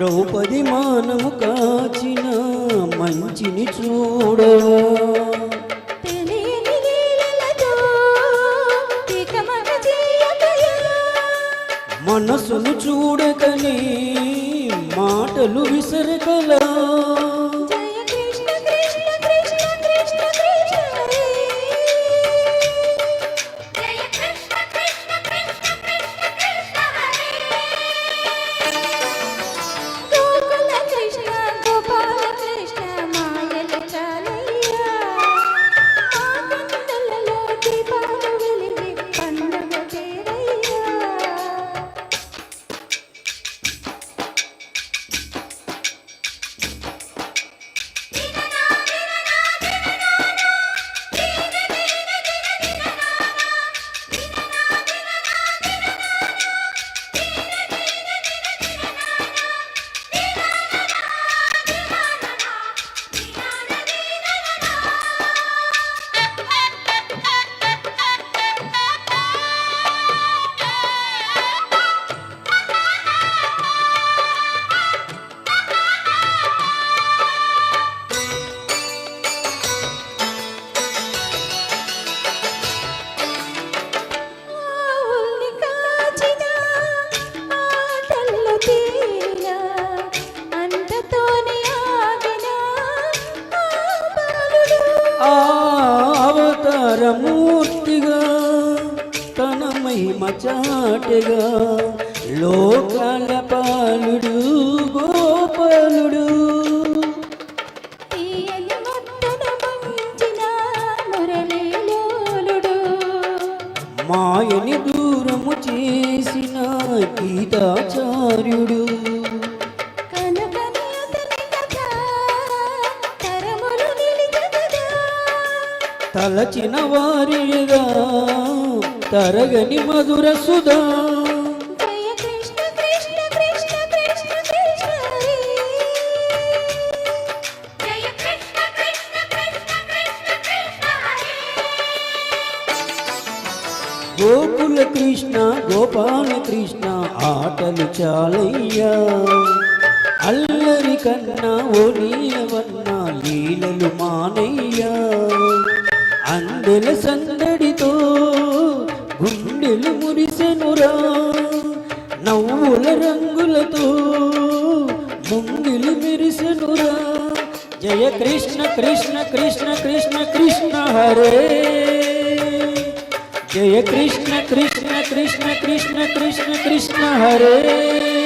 ద్రౌపది మానము కాచిన మంచిని చూడవా చేయకయా మనసును చూడకని మాటలు విసరకలా అవతారమూర్తిగా తన మహిమ చాటగా లోకాల పాలుడు గోపాలుడు మాయని దూరము చేసిన గీతాచార్యుడు. తలచిన వారిగా తరగని మధుర సుధా. గోకుల కృష్ణ గోపాల కృష్ణ ఆటలు చాలయ్యా. అల్లరి కన్నా ఓ నీలవన్నా లీలలు మానయ్యా. అందెల సందడితో గుండెలు మురిసెనురా. నవ్వుల రంగులతో ముంగిలి మెరిసెనురా. జయ కృష్ణ కృష్ణ కృష్ణ కృష్ణ కృష్ణ హరే. జయ కృష్ణ కృష్ణ కృష్ణ కృష్ణ కృష్ణ కృష్ణ హరే.